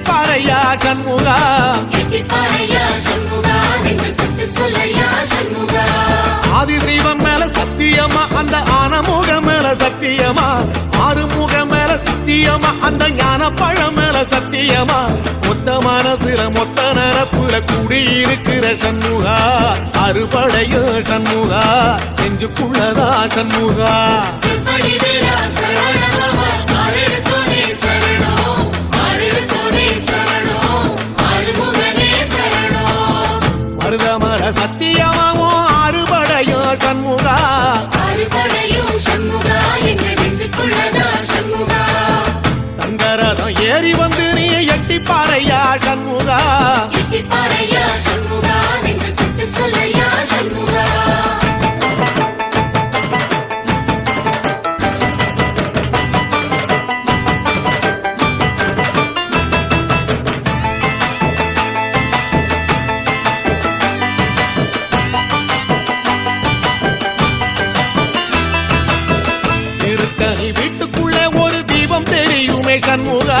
பாறையா சண்முகா? ஆதிசைவம் மேல சத்தியமா அந்த ஆனமுகம் மேல சத்தியமா? ஆறுமுகம் மேல சத்தியமா அந்த ஞான பழம் மேல சத்தியமா? மொத்த மனசுல மொத்த நரப்புல குடியிருக்கிற சண்முகா. அறுபடையோ சண்முகா நெஞ்சுக்குள்ளதா சண்முகா? நீ எட்டி பாறையா சண்முகா? தொட்டு சொல்லையா சண்முகா? வீட்டுக்குள்ள ஒரு தீபம் தெரியுமே சண்முகா?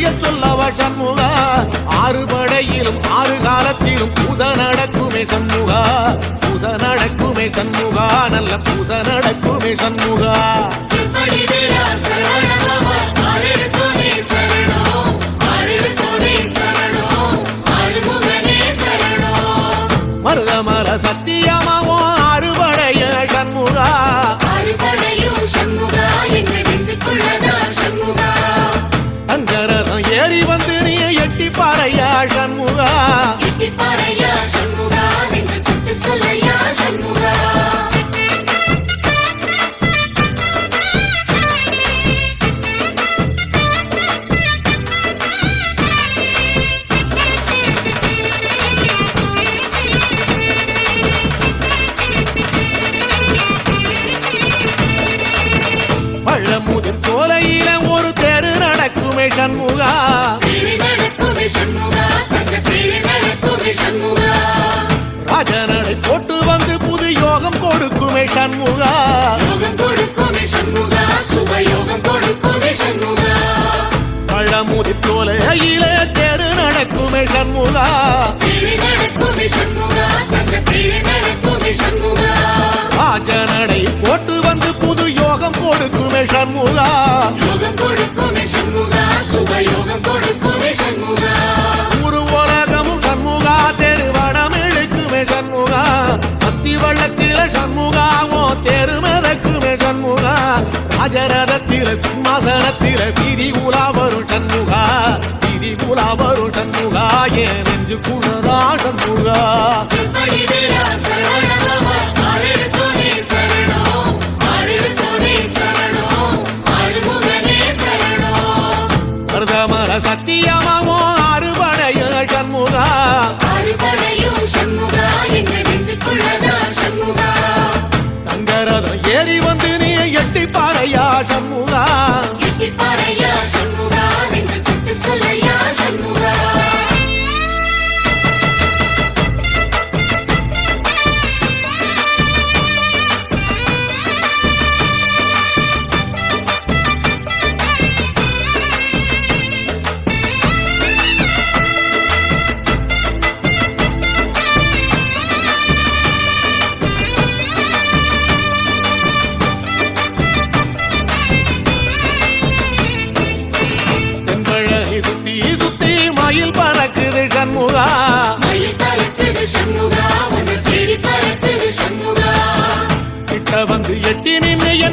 உண்மையை சொல்லவா சண்முகா ஆறு படையிலும் ஆறு காலத்திலும் பூச நடக்குமே சண்முகா. பூச நடக்குமே சண்முகா நல்ல பூச நடக்குமே சண்முகா. செப்படி வேலா கொடுக்குமே கொடுக்குமே சண்முகா பழமுதிர் சோலையில தெரு நடக்குமே நடக்குமே சண்முகா ராஜனடை போட்டு வந்து புது யோகம் கொடுக்குமே சண்முகா ராஜரதத்தில சிம்மாசனத்தில வீதி உலா வரும் சண்முகா. வீதி உலா வரும் சண்முகா. என் நெஞ்சு குணரா சண்முகா.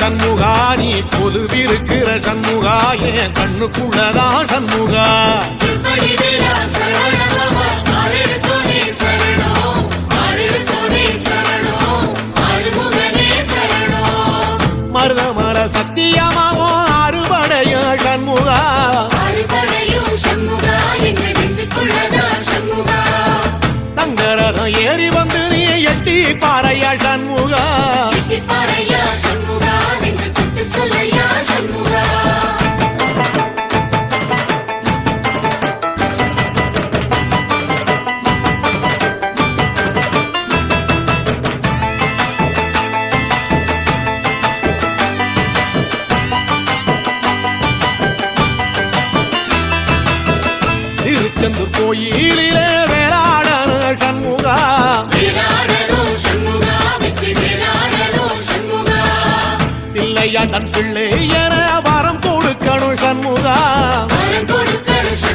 சண்முகா நீ கொலுவிருக்கிற சண்முகா என் கண்ணுக்குள்ளதான் சண்முகா. சிற்படி வேலா சரவணபவா ஆரெடுத்தோனே சரணம் ஆரெடுத்தோனே சரணம் ஆறுமுகனே சரணம். மருத மர சத்தியமாவோ அறுபடைய சண்முகா. அறுபடையும் சண்முகா தங்கரதம் ஏறி வந்து நீ எட்டி பாறையா தில்லையாண்டன் பிள்ளை என வரம் கொடுக்கணும் சண்முகா. வரம் கொடுக்கணும்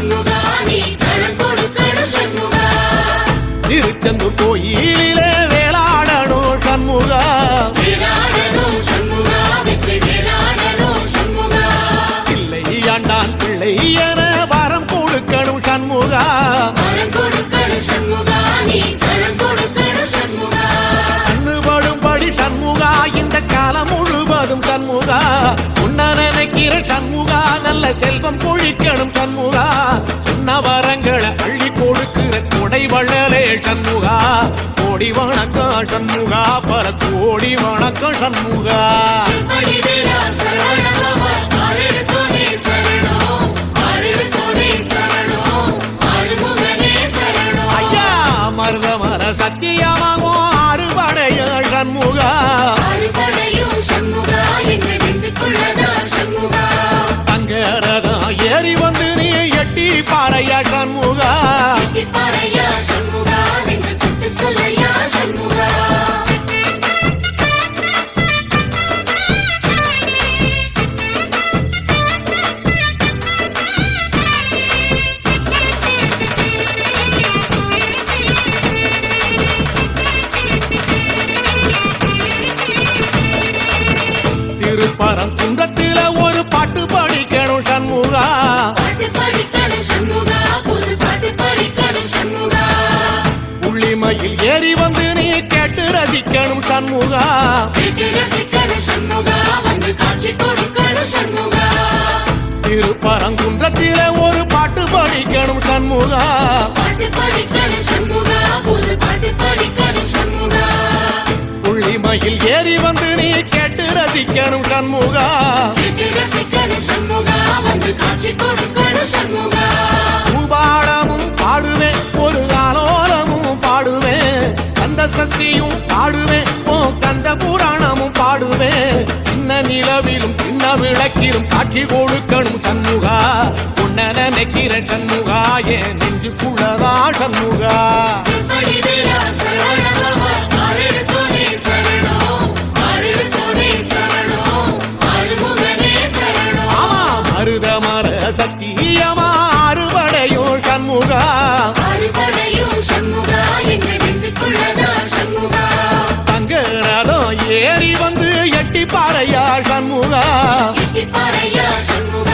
உன்ன சண்முகா நல்ல செல்வம் பொழிக்கணும் சண்முகா. சொன்ன வரங்களை அள்ளி கொடுக்கிற கொடை வள்ளலே சண்முகா. கோடி வணக்கம் சண்முகா பல கோடி வணக்கம் சண்முகா. சிற்படி சத்தியமாகும் அறுபடைய சண்முகா. அறுபடையும் சண்முகா எங்கள் நெஞ்சுக்குள்ளது தங்க ரதம் ஏறி வந்து நீ எட்டி பாறையா சண்முகா. திருப்பரம் குன்றத்தில திருப்பரங்குன்றத்தில ஒரு பாட்டு படிக்கணும் சண்முகா. உள்ளிமையில் ஏறி வந்து நீ கேட்டு ரசிக்கணும் சண்முகா. பூபாடமும் பாடுவேன் ஒரு காலோலமும் பாடுவேன். கந்த சக்தியும் பாடுவேன் ஓ கந்த புராணமும் பாடுவேன். சின்ன நிலவிலும் விளக்கிலும் காட்சி கொடுக்கணும் சண்முகா. உன்ன நினைக்கிற சண்முகா. என் நெஞ்சுக்குள்ளதா சண்முகா. சத்தியமா எட்டிப்பாறையா சண்முக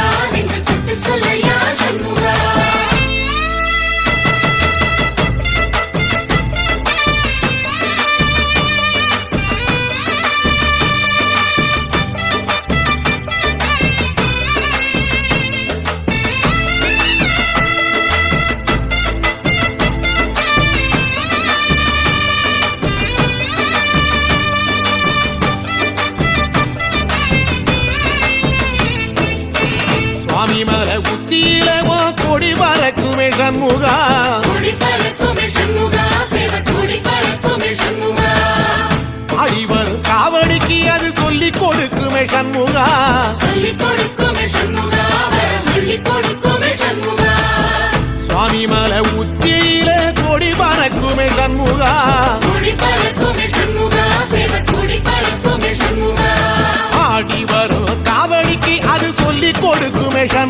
சுவாமி மலை உச்சியில கொடி பறக்குமே சண்முகா. வரும் காவடிக்கு அது சொல்லி கொடுக்குமே சண்முகா. சுவாமி மலை உச்சியில கூடி பறக்குமே சண்முகா.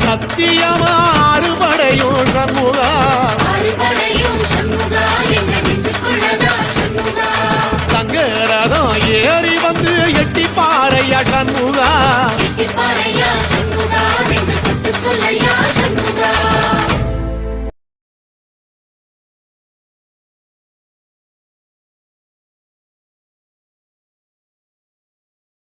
சத்தியமா அறுபடையும் சண்முகா. தங்க ரதம் ஏறி வந்து எட்டி பாறையா சண்முகா